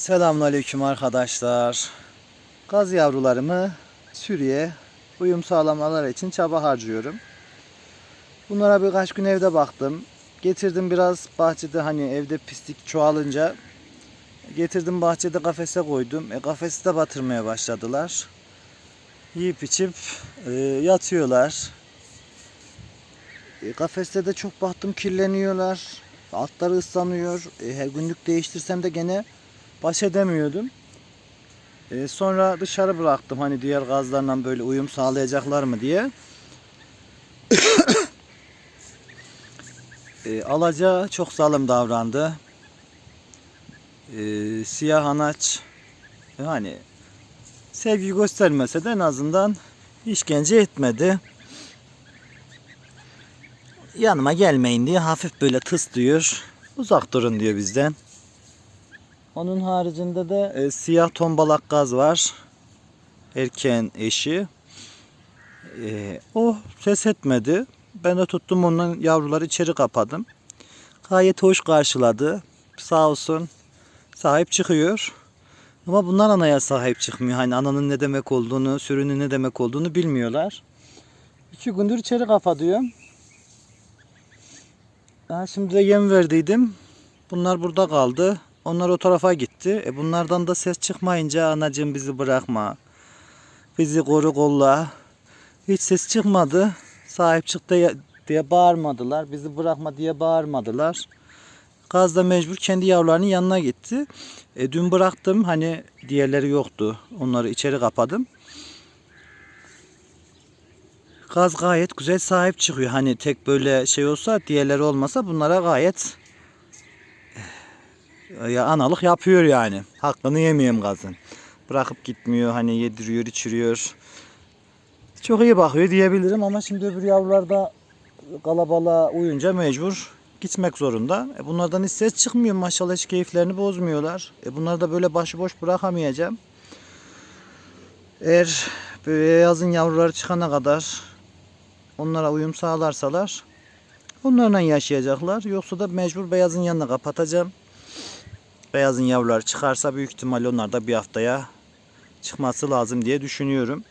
Selamünaleyküm arkadaşlar. Gaz yavrularımı sürüye uyum sağlamaları için çaba harcıyorum. Bunlara birkaç gün evde baktım. Getirdim biraz bahçede hani evde pislik çoğalınca getirdim bahçede kafese koydum. E, kafesi de batırmaya başladılar. Yiyip içip e, yatıyorlar. E, kafeste de çok baktım kirleniyorlar. Altları ıslanıyor. E, her günlük değiştirsem de gene baş edemiyordum. E, sonra dışarı bıraktım hani diğer gazlarla böyle uyum sağlayacaklar mı diye. e, alaca çok zalim davrandı. E, siyah anaç yani sevgi göstermese de en azından işkence etmedi. Yanıma gelmeyin diye hafif böyle tıs diyor. Uzak durun diyor bizden. Onun haricinde de e, siyah tombalak gaz var. Erkeğin eşi. E, o ses etmedi. Ben de tuttum onun yavruları içeri kapadım. Gayet hoş karşıladı. Sağ olsun sahip çıkıyor. Ama bunlar anaya sahip çıkmıyor. Hani ananın ne demek olduğunu, sürünün ne demek olduğunu bilmiyorlar. İki gündür içeri kapatıyorum. Ha, şimdi de yem verdiydim. Bunlar burada kaldı. Onlar o tarafa gitti. E bunlardan da ses çıkmayınca anacığım bizi bırakma. Bizi koru kolla. Hiç ses çıkmadı. Sahip çık diye, bağırmadılar. Bizi bırakma diye bağırmadılar. Gaz da mecbur kendi yavrularının yanına gitti. E, dün bıraktım hani diğerleri yoktu. Onları içeri kapadım. Gaz gayet güzel sahip çıkıyor. Hani tek böyle şey olsa diğerleri olmasa bunlara gayet ya analık yapıyor yani. Hakkını yemeyeyim gazın. Bırakıp gitmiyor hani yediriyor içiriyor. Çok iyi bakıyor diyebilirim ama şimdi öbür yavrular da kalabalığa uyunca mecbur gitmek zorunda. E bunlardan hiç ses çıkmıyor maşallah hiç keyiflerini bozmuyorlar. E bunları da böyle başıboş bırakamayacağım. Eğer böyle yazın yavruları çıkana kadar onlara uyum sağlarsalar onlarla yaşayacaklar. Yoksa da mecbur beyazın yanına kapatacağım. Beyazın yavruları çıkarsa büyük ihtimalle onlar da bir haftaya çıkması lazım diye düşünüyorum.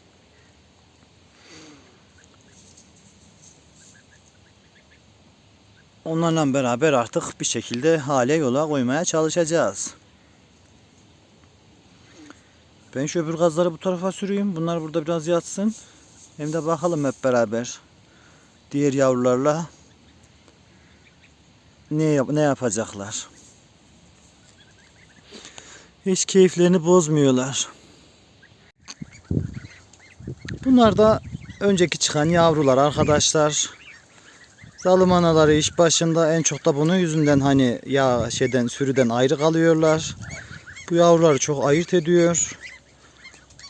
Onlarla beraber artık bir şekilde hale yola koymaya çalışacağız. Ben şu öbür gazları bu tarafa süreyim. Bunlar burada biraz yatsın. Hem de bakalım hep beraber. Diğer yavrularla ne, yap ne yapacaklar. Hiç keyiflerini bozmuyorlar. Bunlar da önceki çıkan yavrular arkadaşlar. Zalim anaları iş başında en çok da bunun yüzünden hani ya şeyden sürüden ayrı kalıyorlar. Bu yavruları çok ayırt ediyor.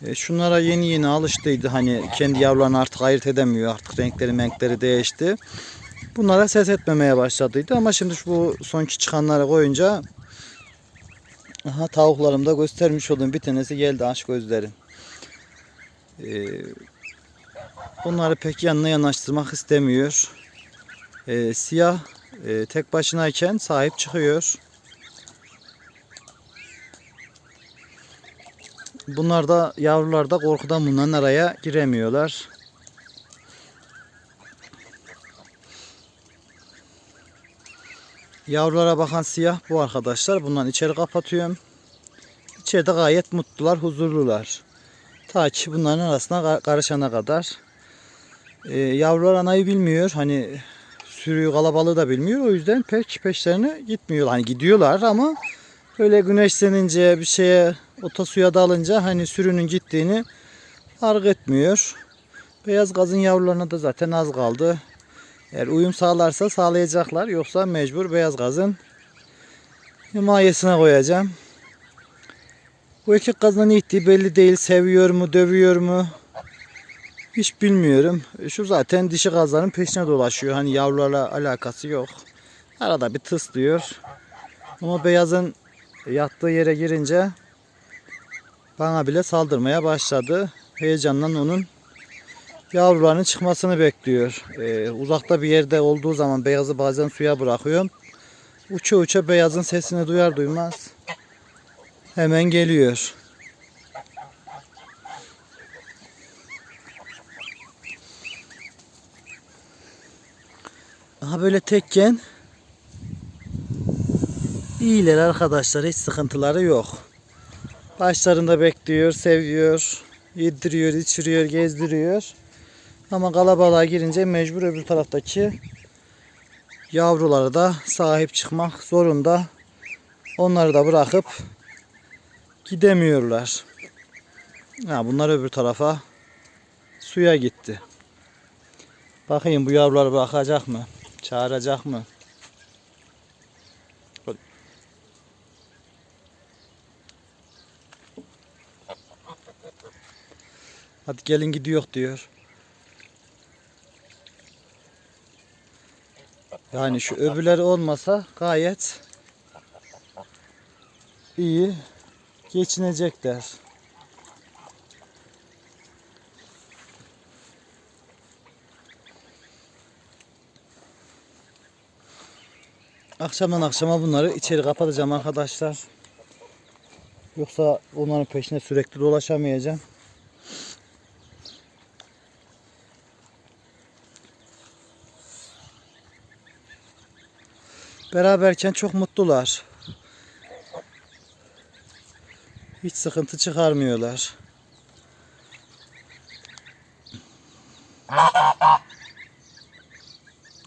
E, şunlara yeni yeni alıştıydı hani kendi yavrularını artık ayırt edemiyor artık renkleri renkleri değişti. Bunlara ses etmemeye başladıydı ama şimdi bu sonki çıkanlara koyunca aha tavuklarımda göstermiş olduğum bir tanesi geldi aç gözlerin. E, bunları pek yanına yanaştırmak istemiyor. E, siyah e, tek başınayken sahip çıkıyor. Bunlar da yavrular da korkudan bunların araya giremiyorlar. Yavrulara bakan siyah bu arkadaşlar. Bundan içeri kapatıyorum. İçeride gayet mutlular, huzurlular. Ta ki bunların arasına ka- karışana kadar. Ee, yavrular anayı bilmiyor. Hani sürüyü kalabalığı da bilmiyor. O yüzden pek peşlerine gitmiyor. Hani gidiyorlar ama böyle güneşlenince bir şeye ota suya dalınca hani sürünün gittiğini fark etmiyor. Beyaz gazın yavrularına da zaten az kaldı. Eğer uyum sağlarsa sağlayacaklar. Yoksa mecbur beyaz gazın himayesine koyacağım. Bu erkek gazın ne ittiği belli değil. Seviyor mu, dövüyor mu? Hiç bilmiyorum. Şu zaten dişi gazların peşine dolaşıyor. Hani yavrularla alakası yok. Arada bir tıslıyor. Ama beyazın yattığı yere girince bana bile saldırmaya başladı. Heyecanla onun yavrularının çıkmasını bekliyor. Ee, uzakta bir yerde olduğu zaman beyazı bazen suya bırakıyorum. Uça uça beyazın sesini duyar duymaz hemen geliyor. Aha böyle tekken iyiler arkadaşlar hiç sıkıntıları yok. Başlarında bekliyor, seviyor, yediriyor, içiriyor, gezdiriyor. Ama kalabalığa girince mecbur öbür taraftaki yavruları da sahip çıkmak zorunda. Onları da bırakıp gidemiyorlar. Ha, bunlar öbür tarafa suya gitti. Bakayım bu yavruları bırakacak mı? Çağıracak mı? Hadi gelin gidiyor diyor. Yani şu öbürleri olmasa gayet iyi geçinecekler. Akşamdan akşama bunları içeri kapatacağım arkadaşlar. Yoksa onların peşine sürekli dolaşamayacağım. Beraberken çok mutlular. Hiç sıkıntı çıkarmıyorlar.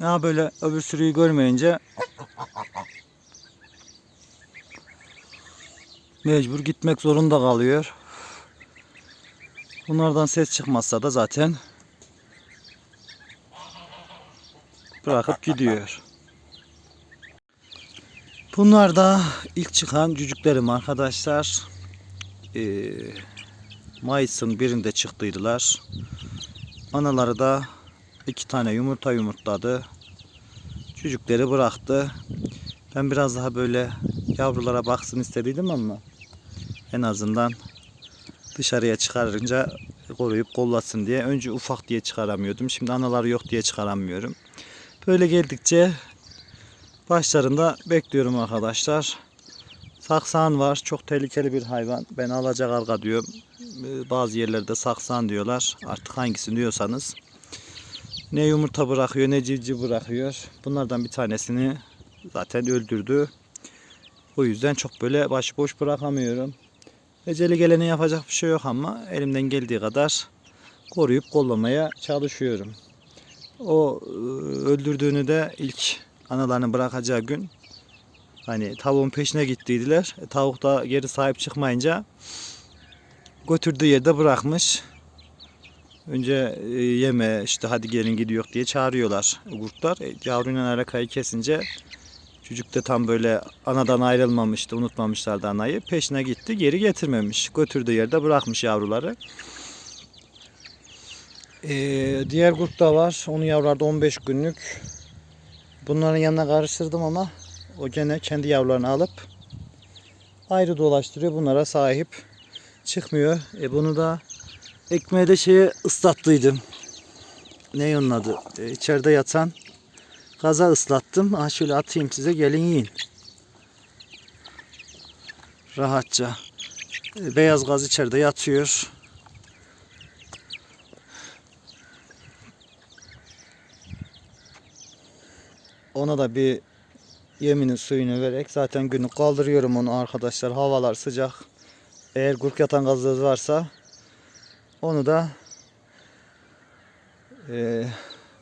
Ya böyle öbür sürüyü görmeyince mecbur gitmek zorunda kalıyor. Bunlardan ses çıkmazsa da zaten bırakıp gidiyor. Bunlar da ilk çıkan cücüklerim arkadaşlar. Ee, Mayıs'ın birinde çıktıydılar. Anaları da iki tane yumurta yumurtladı. Çocukları bıraktı. Ben biraz daha böyle yavrulara baksın istediydim ama en azından dışarıya çıkarınca koruyup kollasın diye. Önce ufak diye çıkaramıyordum. Şimdi anaları yok diye çıkaramıyorum. Böyle geldikçe başlarında bekliyorum arkadaşlar. Saksan var. Çok tehlikeli bir hayvan. Ben alacak arka diyorum. Ee, Bazı yerlerde saksan diyorlar. Artık hangisini diyorsanız. Ne yumurta bırakıyor ne civciv bırakıyor. Bunlardan bir tanesini zaten öldürdü. O yüzden çok böyle başıboş bırakamıyorum. Eceli geleni yapacak bir şey yok ama elimden geldiği kadar koruyup kollamaya çalışıyorum. O e, öldürdüğünü de ilk analarını bırakacağı gün hani tavuğun peşine gittiydiler. E, tavuk da geri sahip çıkmayınca götürdüğü yerde bırakmış. Önce e, yeme işte hadi gelin gidiyor diye çağırıyorlar kurtlar. E, yavruyla alakayı kesince çocuk da tam böyle anadan ayrılmamıştı. Unutmamışlardı anayı. Peşine gitti geri getirmemiş. Götürdüğü yerde bırakmış yavruları. E, diğer kurt da var. Onun yavruları da 15 günlük. Bunların yanına karıştırdım ama o gene kendi yavrularını alıp ayrı dolaştırıyor. Bunlara sahip çıkmıyor. E bunu da ekmeğe de şeye ıslattıydım. Ne onun adı? E, içeride yatan gaza ıslattım. Ah şöyle atayım size gelin yiyin. Rahatça. E, beyaz gaz içeride yatıyor. Ona da bir yeminin suyunu vererek zaten günü kaldırıyorum onu arkadaşlar. Havalar sıcak. Eğer gurk yatan gazı varsa onu da e,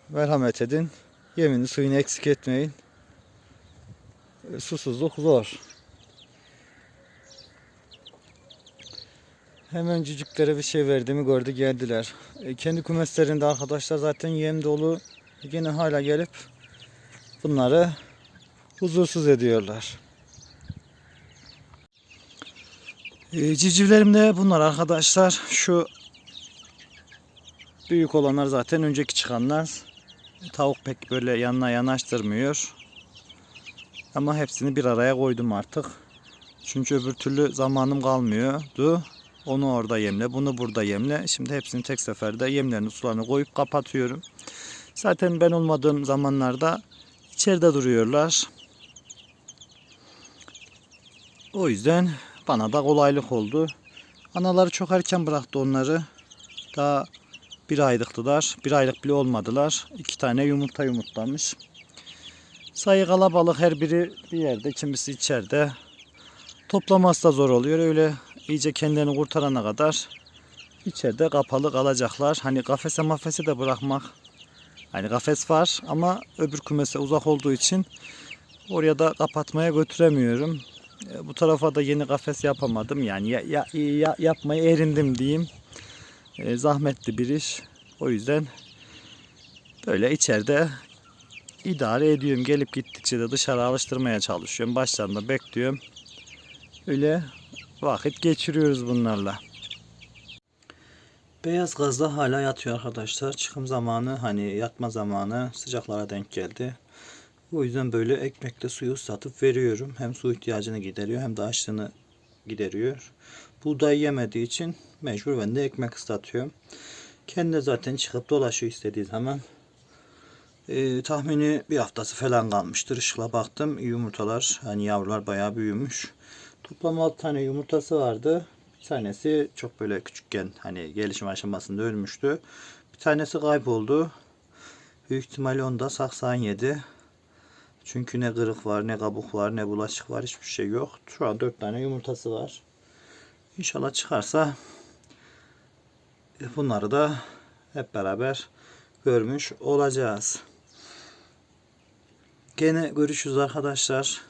merhamet edin. Yemini suyunu eksik etmeyin. E, susuzluk zor. Hemen cücüklere bir şey verdiğimi gördü geldiler. E, kendi kümeslerinde arkadaşlar zaten yem dolu. Yine hala gelip bunları huzursuz ediyorlar. E, civcivlerim de bunlar arkadaşlar. Şu büyük olanlar zaten önceki çıkanlar. Tavuk pek böyle yanına yanaştırmıyor. Ama hepsini bir araya koydum artık. Çünkü öbür türlü zamanım kalmıyordu. Onu orada yemle, bunu burada yemle. Şimdi hepsini tek seferde yemlerini, sularını koyup kapatıyorum. Zaten ben olmadığım zamanlarda içeride duruyorlar. O yüzden bana da kolaylık oldu. Anaları çok erken bıraktı onları. Daha bir aylıktılar. Bir aylık bile olmadılar. İki tane yumurta yumurtlamış. Sayı kalabalık her biri bir yerde, kimisi içeride. Toplaması da zor oluyor. Öyle iyice kendilerini kurtarana kadar içeride kapalı kalacaklar. Hani kafese mafese de bırakmak. Hani kafes var ama öbür kümese uzak olduğu için oraya da kapatmaya götüremiyorum. E, Bu tarafa da yeni kafes yapamadım. Yani ya, ya, ya- yapmaya erindim diyeyim. E, zahmetli bir iş. O yüzden böyle içeride idare ediyorum. Gelip gittikçe de dışarı alıştırmaya çalışıyorum. Başlarında bekliyorum. Öyle vakit geçiriyoruz bunlarla. Beyaz gazda hala yatıyor arkadaşlar. Çıkım zamanı hani yatma zamanı sıcaklara denk geldi. O yüzden böyle ekmekle suyu ıslatıp veriyorum. Hem su ihtiyacını gideriyor hem de açlığını gideriyor. Buğday yemediği için mecbur ben de ekmek ıslatıyorum. Kendi zaten çıkıp dolaşıyor istediği zaman. Ee, tahmini bir haftası falan kalmıştır. Işıkla baktım yumurtalar hani yavrular bayağı büyümüş. Toplam 6 tane yumurtası vardı. Bir tanesi çok böyle küçükken hani gelişim aşamasında ölmüştü. Bir tanesi kayboldu. Büyük ihtimalle onda saksan yedi. Çünkü ne kırık var, ne kabuk var, ne bulaşık var, hiçbir şey yok. Şu an 4 tane yumurtası var. İnşallah çıkarsa e, bunları da hep beraber görmüş olacağız. Gene görüşürüz arkadaşlar.